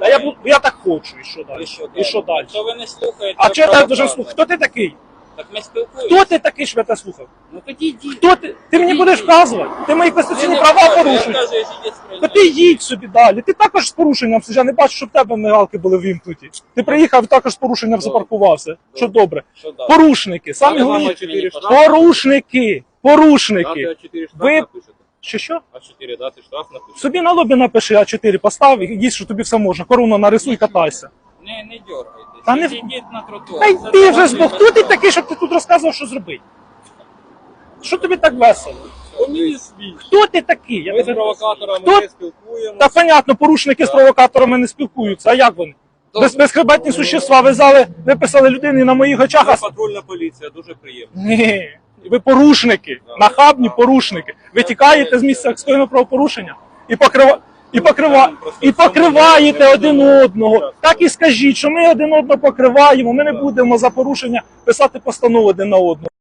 А я, бу- я так хочу, і що далі? І що І що далі? То ви не слухаєте. А чого я провокатора. должен слухати? Хто ти такий? Так ми спілкуємося. Хто ти такий, що я тебе слухав? Ну тоді йдіть. Хто ти? Ти мені будеш вказувати? Ти мої конституційні права порушуєш. Я кажу, ідіть з Та ти їдь собі далі. Ти також з порушенням сидиш. Я не бачу, щоб в тебе мигалки були вімкнуті. Ти приїхав і також з порушенням запаркувався. Що добре. Що далі? Порушники, самі головні. Порушники, порушники. Дати А4 штраф Ви-. Що що? А4 дати штраф напишете. Собі на лобі напиши А4, постав їдь, що тобі все можна. Корону нарисуй, катайся. Не, не дергайтесь. Та не- Ідіть на тротуар. Та й ти вже због. Хто ти такий, щоб ти тут розказував, що зробити? Що тобі так весело? Свій. Хто ти такий? Я Ми з тебе- провокаторами Хто? не спілкуємося. Та понятно, порушники з провокаторами не спілкуються. А як вони? Без, безхребетні существа вязали, виписали людини на моїх очах, а Ми патрульна поліція, дуже приємно. Ні, ви порушники, нахабні порушники. Ви тікаєте з місця скоєного правопорушення і покрива... І, покрива... і покриваєте один одного. Так і скажіть, що ми один одного покриваємо. Ми не будемо за порушення писати постанову один на одного.